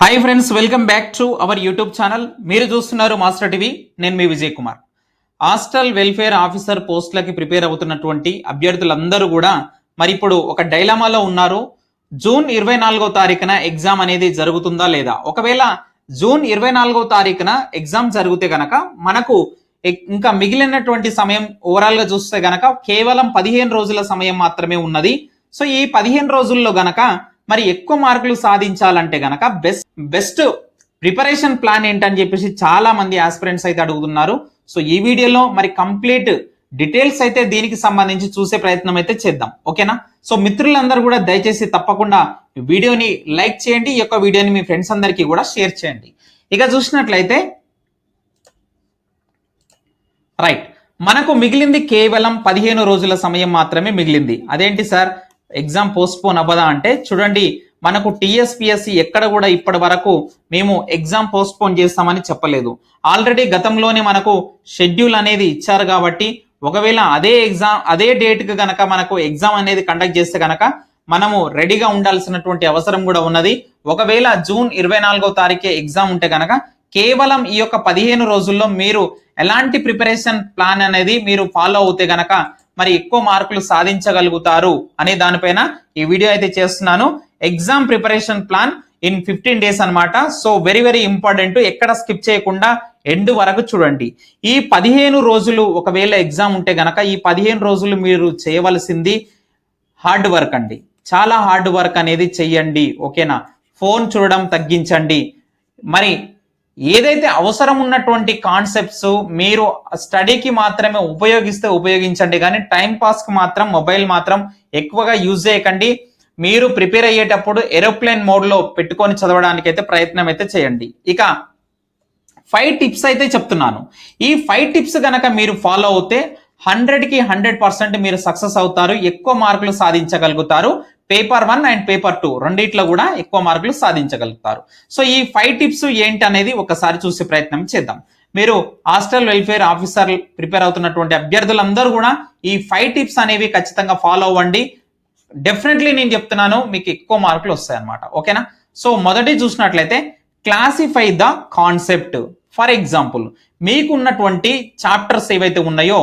Hi friends welcome back to our YouTube channel మీరు చూస్తున్నారు master TV నేను మీ Vijay Kumar. Hostel welfare officer పోస్టులకి prepare అవుతున్నటువంటి అభ్యర్థులందరూ కూడా మరి ఇప్పుడు ఒక డైలమాలో ఉన్నారు. జూన్ ఇరవై నాలుగో తారీఖున ఎగ్జామ్ అనేది జరుగుతుందా లేదా? ఒకవేళ జూన్ ఇరవై నాలుగో తారీఖున ఎగ్జామ్ జరిగితే గనక మనకు ఇంకా మిగిలినటువంటి సమయం ఓవరాల్గా చూస్తే గనక కేవలం పదిహేను రోజుల సమయం మాత్రమే ఉన్నది. సో ఈ పదిహేను రోజుల్లో గనక మరి ఎక్కువ మార్కులు సాధించాలంటే గనక బెస్ట్ బెస్ట్ ప్రిపరేషన్ ప్లాన్ ఏంటని చెప్పేసి చాలా మంది ఆస్పిరెంట్స్ అయితే అడుగుతున్నారు. సో ఈ వీడియోలో మరి కంప్లీట్ డీటెయిల్స్ అయితే దీనికి సంబంధించి చూసే ప్రయత్నం అయితే చేద్దాం. ఓకేనా? సో మిత్రులందరూ కూడా దయచేసి తప్పకుండా వీడియోని లైక్ చేయండి ఈ యొక్క వీడియోని మీ ఫ్రెండ్స్ అందరికీ కూడా షేర్ చేయండి. ఇక చూసినట్లయితే రైట్. మనకు మిగిలింది కేవలం పదిహేను రోజుల సమయం మాత్రమే మిగిలింది. అదేంటి సార్? ఎగ్జామ్ పోస్ట్పోన్ అవ్వదా అంటే చూడండి మనకు టీఎస్పిఎస్సి ఎక్కడ కూడా ఇప్పటి వరకు మేము ఎగ్జామ్ పోస్ట్పోన్ చేస్తామని చెప్పలేదు. ఆల్రెడీ గతంలోనే మనకు షెడ్యూల్ అనేది ఇచ్చారు కాబట్టి ఒకవేళ అదే ఎగ్జామ్ అదే డేట్కి కనుక గనక మనకు ఎగ్జామ్ అనేది కండక్ట్ చేస్తే గనక మనము రెడీగా ఉండాల్సినటువంటి అవసరం కూడా ఉన్నది. ఒకవేళ జూన్ ఇరవై నాలుగో తారీఖే ఎగ్జామ్ ఉంటే గనక కేవలం ఈ యొక్క పదిహేను రోజుల్లో మీరు ఎలాంటి ప్రిపరేషన్ ప్లాన్ అనేది మీరు ఫాలో అవుతే గనక మరి ఎక్కువ మార్కులు సాధించగలుగుతారు అనే దానిపైన ఈ వీడియో అయితే చేస్తున్నాను. Exam preparation plan in fifteen days అనమాట సో వెరీ వెరీ ఇంపార్టెంట్ ఎక్కడ స్కిప్ చేయకుండా ఎండ్ వరకు చూడండి. ఈ పదిహేను రోజులు ఒకవేళ ఎగ్జామ్ ఉంటే గనక ఈ పదిహేను రోజులు మీరు చేయవలసింది హార్డ్ వర్క్ అండి. చాలా హార్డ్ వర్క్ అనేది చెయ్యండి ఓకేనా ఫోన్ చూడడం తగ్గించండి. మరి ఏదైతే అవసరం ఉన్నటువంటి కాన్సెప్ట్స్ మీరు స్టడీకి మాత్రమే ఉపయోగిస్తే ఉపయోగించండి. కానీ టైం పాస్కి మాత్రం మొబైల్ మాత్రం ఎక్కువగా యూజ్ చేయకండి. మీరు ప్రిపేర్ అయ్యేటప్పుడు ఏరోప్లేన్ మోడ్లో పెట్టుకొని చదవడానికి అయితే ప్రయత్నం అయితే చేయండి. ఇక ఫైవ్ టిప్స్ అయితే చెప్తున్నాను. ఈ ఫైవ్ టిప్స్ కనుక మీరు ఫాలో అవుతే హండ్రెడ్కి హండ్రెడ్ పర్సెంట్ మీరు సక్సెస్ అవుతారు. ఎక్కువ మార్కులు సాధించగలుగుతారు. Paper one and paper two రెండిట్లో కూడా ఎక్కువ మార్కులు సాధించగలుగుతారు. సో ఈ ఫైవ్ టిప్స్ ఏంటి అనేది ఒకసారి చూసే ప్రయత్నం చేద్దాం. మీరు హాస్టల్ వెల్ఫేర్ ఆఫీసర్ ప్రిపేర్ అవుతున్నటువంటి అభ్యర్థులందరూ కూడా ఈ ఫైవ్ టిప్స్ అనేవి ఖచ్చితంగా ఫాలో అవ్వండి. డెఫినెట్లీ నేను చెప్తున్నాను మీకు ఎక్కువ మార్కులు వస్తాయన్నమాట. ఓకేనా? సో మొదటి చూసినట్లయితే classify the concept. For example మీకున్నటువంటి చాప్టర్స్ ఏవైతే ఉన్నాయో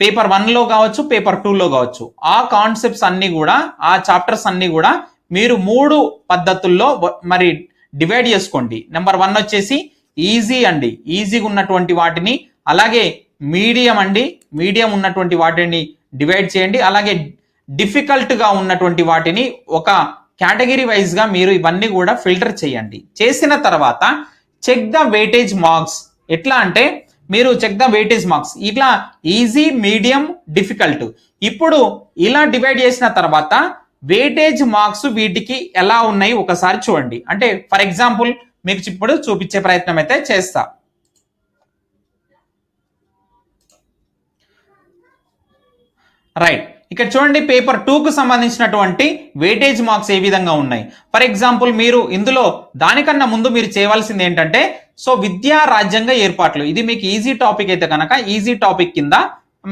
పేపర్ వన్లో కావచ్చు పేపర్ టూలో కావచ్చు. ఆ కాన్సెప్ట్స్ అన్నీ కూడా ఆ చాప్టర్స్ అన్నీ కూడా మీరు మూడు పద్ధతుల్లో మరి డివైడ్ చేసుకోండి. నెంబర్ వన్ వచ్చేసి ఈజీ అండి. ఈజీగా ఉన్నటువంటి వాటిని అలాగే మీడియం అండి. మీడియం ఉన్నటువంటి వాటిని డివైడ్ చేయండి. అలాగే డిఫికల్ట్గా ఉన్నటువంటి వాటిని ఒక కేటగిరీ వైజ్గా మీరు ఇవన్నీ కూడా ఫిల్టర్ చేయండి. చేసిన తర్వాత చెక్ ద వెయిటేజ్ మార్క్స్. ఎట్లా అంటే మీరు చెక్ ద వెయిటేజ్ మార్క్స్ ఇట్లా ఈజీ మీడియం డిఫికల్ట్ ఇప్పుడు ఇలా డివైడ్ చేసిన తర్వాత వెయిటేజ్ మార్క్స్ వీటికి ఎలా ఉన్నాయి ఒకసారి చూడండి. అంటే ఫర్ ఎగ్జాంపుల్ మీకు ఇప్పుడు చూపించే ప్రయత్నం అయితే చేస్తా. రైట్ ఇక్కడ చూడండి పేపర్కు సంబంధించినటువంటి వెయిటేజ్ మార్క్స్ ఏ విధంగా ఉన్నాయి? ఫర్ ఎగ్జాంపుల్ మీరు ఇందులో దానికన్నా ముందు మీరు చేయవలసింది ఏంటంటే సో విద్యా రాజ్యాంగ ఏర్పాట్లు. ఇది మీకు ఈజీ టాపిక్ అయితే కనుక ఈజీ టాపిక్ కింద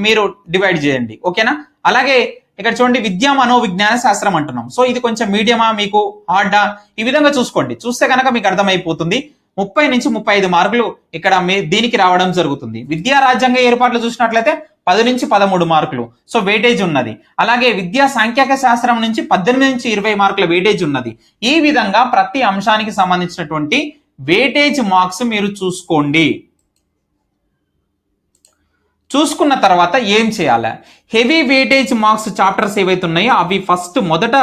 మీరు డివైడ్ చేయండి. ఓకేనా? అలాగే ఇక్కడ చూడండి విద్యా మనోవిజ్ఞాన శాస్త్రం అంటున్నాం. సో ఇది కొంచెం మీడియమా మీకు హార్డా ఈ విధంగా చూసుకోండి. చూస్తే కనుక మీకు అర్థమైపోతుంది. ముప్పై నుంచి ముప్పై ఐదు మార్కులు ఇక్కడ దీనికి రావడం జరుగుతుంది. విద్యా రాజ్యాంగ ఏర్పాట్లు చూసినట్లయితే పది నుంచి పదమూడు మార్కులు. సో వెయిటేజ్ ఉన్నది. అలాగే విద్యా సాంఖ్యాక శాస్త్రం నుంచి పద్దెనిమిది నుంచి ఇరవై మార్కుల వెయిటేజ్ ఉన్నది. ఈ విధంగా ప్రతి అంశానికి సంబంధించినటువంటి వెయిటేజ్ మార్క్స్ మీరు చూసుకోండి. చూసుకున్న తర్వాత ఏం చేయాలి? హెవీ వెయిటేజ్ మార్క్స్ చాప్టర్స్ ఏవైతే ఉన్నాయో అవి ఫస్ట్ మొదట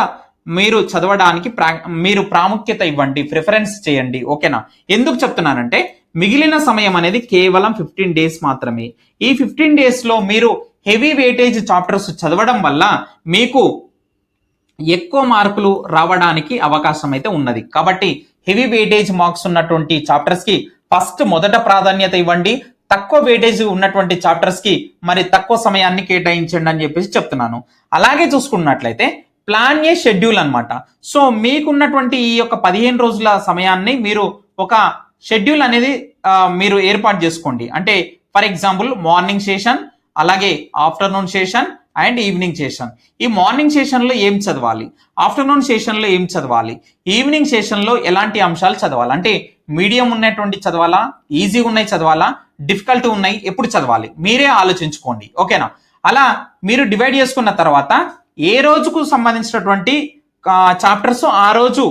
మీరు చదవడానికి ప్రా మీరు ప్రాముఖ్యత ఇవ్వండి ప్రిఫరెన్స్ చేయండి ఓకేనా? ఎందుకు చెప్తున్నానంటే మిగిలిన సమయం అనేది కేవలం ఫిఫ్టీన్ డేస్ మాత్రమే. ఈ ఫిఫ్టీన్ డేస్లో మీరు హెవీ వెయిటేజ్ చాప్టర్స్ చదవడం వల్ల మీకు ఎక్కువ మార్కులు రావడానికి అవకాశం అయితే ఉన్నది. కాబట్టి హెవీ వెయిటేజ్ మార్క్స్ ఉన్నటువంటి చాప్టర్స్కి ఫస్ట్ మొదట ప్రాధాన్యత ఇవ్వండి. తక్కువ వెయిటేజ్ ఉన్నటువంటి చాప్టర్స్కి మరి తక్కువ సమయాన్ని కేటాయించండి అని చెప్పేసి చెప్తున్నాను. అలాగే చూసుకున్నట్లయితే ప్లాన్ ఏ షెడ్యూల్ అనమాట సో మీకున్నటువంటి ఈ యొక్క పదిహేను రోజుల సమయాన్ని మీరు ఒక షెడ్యూల్ అనేది మీరు ఏర్పాటు చేసుకోండి. అంటే ఫర్ ఎగ్జాంపుల్ మార్నింగ్ సెషన్ అలాగే afternoon session and evening session ఈ మార్నింగ్ సెషన్లో ఏం చదవాలి? ఆఫ్టర్నూన్ సెషన్లో ఏం చదవాలి? ఈవినింగ్ సెషన్లో ఎలాంటి అంశాలు చదవాలి? అంటే మీడియం ఉన్నటువంటి చదవాలా? ఈజీగా ఉన్నాయి చదవాలా? డిఫికల్ట్ ఉన్నాయి? ఎప్పుడు చదవాలి? మీరే ఆలోచించుకోండి. ఓకేనా అలా మీరు డివైడ్ చేసుకున్న తర్వాత ఏ రోజుకు సంబంధించినటువంటి చాప్టర్స్ ఆ రోజు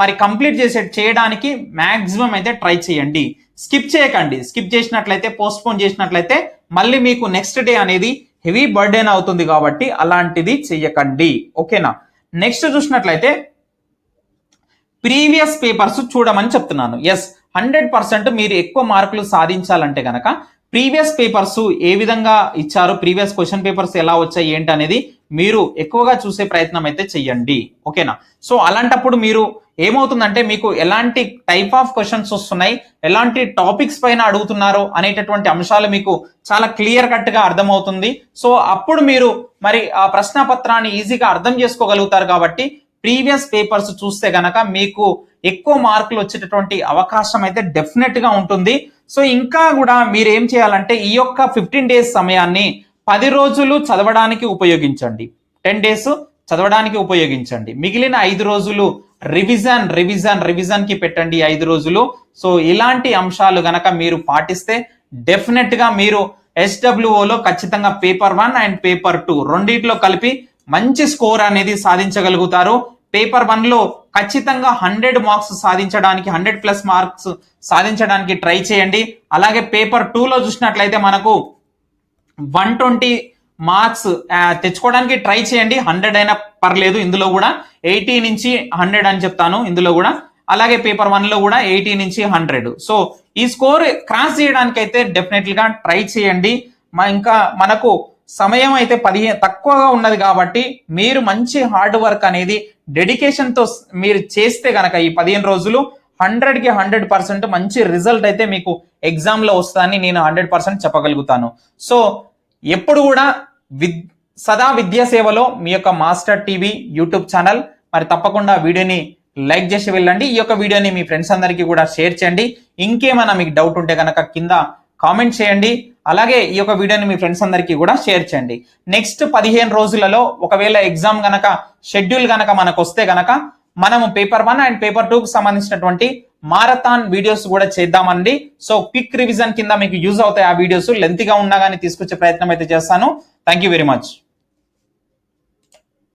మరి కంప్లీట్ చేసే చేయడానికి మాక్సిమం అయితే ట్రై చేయండి. స్కిప్ చేయకండి. స్కిప్ చేసినట్లయితే పోస్ట్ పోన్ చేసినట్లయితే మళ్ళీ మీకు నెక్స్ట్ డే అనేది హెవీ బర్డెన్ అవుతుంది కాబట్టి అలాంటిది చెయ్యకండి. ఓకేనా? నెక్స్ట్ చూసినట్లయితే ప్రీవియస్ పేపర్స్ చూడమని చెప్తున్నాను. ఎస్ హండ్రెడ్ పర్సెంట్ మీరు ఎక్కువ మార్కులు సాధించాలంటే కనుక ప్రీవియస్ పేపర్స్ ఏ విధంగా ఇచ్చారు? ప్రీవియస్ క్వశ్చన్ పేపర్స్ ఎలా వచ్చాయి? ఏంటి అనేది మీరు ఎక్కువగా చూసే ప్రయత్నం అయితే చెయ్యండి. ఓకేనా? సో అలాంటప్పుడు మీరు ఏమవుతుందంటే మీకు ఎలాంటి టైప్ ఆఫ్ క్వశ్చన్స్ వస్తున్నాయి? ఎలాంటి టాపిక్స్ పైన అడుగుతున్నారో? అనేటటువంటి అంశాలు మీకు చాలా క్లియర్ కట్గా అర్థమవుతుంది. సో అప్పుడు మీరు మరి ఆ ప్రశ్నపత్రాన్ని ఈజీగా అర్థం చేసుకోగలుగుతారు కాబట్టి ప్రీవియస్ పేపర్స్ చూస్తే గనక మీకు ఎక్కువ మార్కులు వచ్చేటటువంటి అవకాశం అయితే డెఫినెట్గా ఉంటుంది. సో ఇంకా కూడా మీరు ఏం చేయాలంటే ఈ యొక్క ఫిఫ్టీన్ డేస్ సమయాన్ని పది రోజులు చదవడానికి ఉపయోగించండి. టెన్ డేస్ చదవడానికి ఉపయోగించండి. మిగిలిన ఐదు రోజులు రివిజన్ రివిజన్ రివిజన్కి పెట్టండి ఐదు రోజులు. సో ఇలాంటి అంశాలు గనక మీరు పాటిస్తే డెఫినెట్గా మీరు ఎస్డబ్ల్యూఓలో ఖచ్చితంగా paper one and paper two రెండిట్లో కలిపి మంచి స్కోర్ అనేది సాధించగలుగుతారు. పేపర్ వన్లో ఖచ్చితంగా హండ్రెడ్ మార్క్స్ సాధించడానికి హండ్రెడ్ ప్లస్ మార్క్స్ సాధించడానికి ట్రై చేయండి. అలాగే పేపర్ టూలో చూసినట్లయితే మనకు వన్ ట్వంటీ మార్క్స్ తెచ్చుకోవడానికి ట్రై చేయండి. హండ్రెడ్ అయినా పర్లేదు ఇందులో కూడా. ఎయిటీ నుంచి హండ్రెడ్ అని చెప్తాను ఇందులో కూడా. అలాగే పేపర్ వన్లో కూడా ఎయిటీ నుంచి హండ్రెడ్. సో ఈ స్కోర్ క్రాస్ చేయడానికి అయితే డెఫినెట్లీగా ట్రై చేయండి. ఇంకా మనకు సమయం అయితే పదిహేను తక్కువగా ఉన్నది కాబట్టి మీరు మంచి హార్డ్ వర్క్ అనేది డెడికేషన్తో మీరు చేస్తే కనుక ఈ పదిహేను రోజులు హండ్రెడ్కి హండ్రెడ్ పర్సెంట్ మంచి రిజల్ట్ అయితే మీకు ఎగ్జామ్లో వస్తుందని నేను హండ్రెడ్ పర్సెంట్ చెప్పగలుగుతాను. సో ఎప్పుడు కూడా విద్ సదా విద్యా సేవలో మీ యొక్క మాస్టర్ టీవీ యూట్యూబ్ ఛానల్ మరి తప్పకుండా వీడియోని లైక్ చేసి వెళ్ళండి. ఈ యొక్క వీడియోని మీ ఫ్రెండ్స్ అందరికీ కూడా షేర్ చేయండి. ఇంకేమైనా మీకు డౌట్ ఉంటే కనుక కింద కామెంట్ చేయండి. అలాగే ఈ యొక్క వీడియోని మీ ఫ్రెండ్స్ అందరికీ కూడా షేర్ చేయండి. నెక్స్ట్ పదిహేను రోజులలో ఒకవేళ ఎగ్జామ్ గనక షెడ్యూల్ గనక మనకు వస్తే గనక మనము paper one and paper two కు సంబంధించినటువంటి మారథాన్ వీడియోస్ కూడా చేద్దామండి. సో క్విక్ రివిజన్ కింద మీకు యూజ్ అవుతాయి ఆ వీడియోస్. లెంత్గా ఉన్నా కానీ తీసుకొచ్చే ప్రయత్నం అయితే చేస్తాను. Thank you very much.